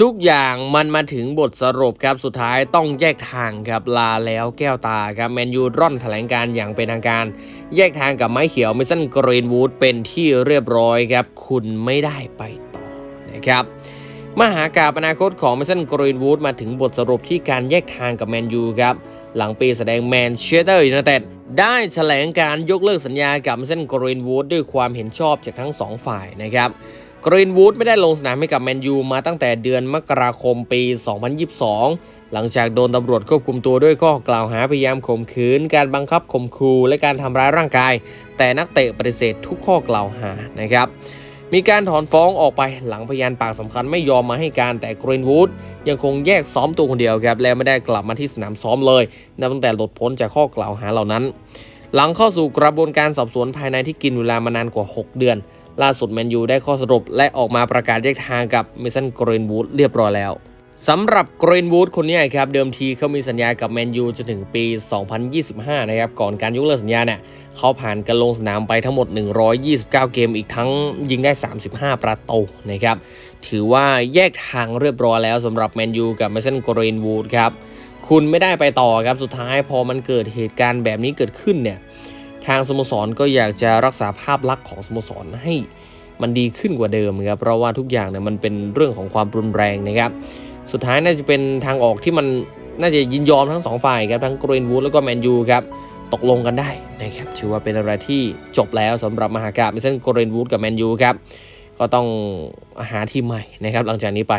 ทุกอย่างมันมาถึงบทสรุปครับสุดท้ายต้องแยกทางครับลาแล้วแก้วตาครับแมนยูร่อนแถลงการอย่างเป็นทางการ แยกทางกับไม้เขียวมิสันกรีนวูดเป็นที่เรียบร้อยครับ คุณไม่ได้ไปต่อนะครับมหากาบอนาคตของมิสันกรีนวูดมาถึงบทสรุปที่การแยกทางกับแมนยูครับหลังปีแสดงแมนเชสเตอร์ยูไนเต็ดได้แถลงการยกเลิกสัญญากับมิสันกรีนวูดด้วยความเห็นชอบจากทั้งสองฝ่ายนะครับ กรีนวูดไม่ได้ลงสนามให้กับแมนยูมาตั้งแต่เดือนมกราคมปี 2022 หลังจากโดนตำรวจควบคุมตัวด้วยข้อกล่าวหาพยายามข่มขืน การบังคับข่มขู่และการทำร้ายร่างกาย แต่นักเตะปฏิเสธทุกข้อกล่าวหานะครับ มีการถอนฟ้องออกไปหลังพยานปากสำคัญไม่ยอมมาให้การแต่กรีนวูดยังคงแยกซ้อมตัวคนเดียวครับและไม่ได้กลับมาที่สนามซ้อมเลยนับตั้งแต่หลุดพ้นจากข้อกล่าวหาเหล่านั้น หลังเข้าสู่กระบวนการสอบสวนภายในที่กินเวลามานานกว่า 6 เดือน ล่าสุดแมนยูได้ข้อสรุปและออกมาประกาศแยกทางกับเมสันกรีนวูดเรียบร้อยแล้วสำหรับกรีนวูดคนนี้ครับเดิมทีเขามีสัญญากับแมนยูจนถึงปี 2025 นะครับ ก่อนการยกเลิกสัญญาเนี่ยเขาผ่านการลงสนามไปทั้งหมด 129 เกมอีกทั้งยิงได้ 35 ประตูนะครับ ถือว่าแยกทางเรียบร้อยแล้วสำหรับแมนยูกับเมสันกรีนวูดครับ คุณไม่ได้ไปต่อครับสุดท้ายพอมันเกิดเหตุการณ์แบบนี้เกิดขึ้นเนี่ยทางสโมสรก็อยากจะรักษาภาพลักษณ์ของสโมสรให้มันดีขึ้นกว่าเดิมครับเพราะว่าทุกอย่างเนี่ยมันเป็นเรื่องของความรุนแรงนะครับ สุดท้ายน่าจะเป็นทางออกที่มันน่าจะยินยอมทั้งสองฝ่ายครับทั้งกรีนวูดแล้วก็แมนยูครับตกลงกันได้นะครับถือว่าเป็นอะไรที่จบแล้วสำหรับมหากาพย์มิเซนกรีนวูดกับแมนยูครับก็ต้องหาทีมใหม่นะครับหลังจากนี้ไป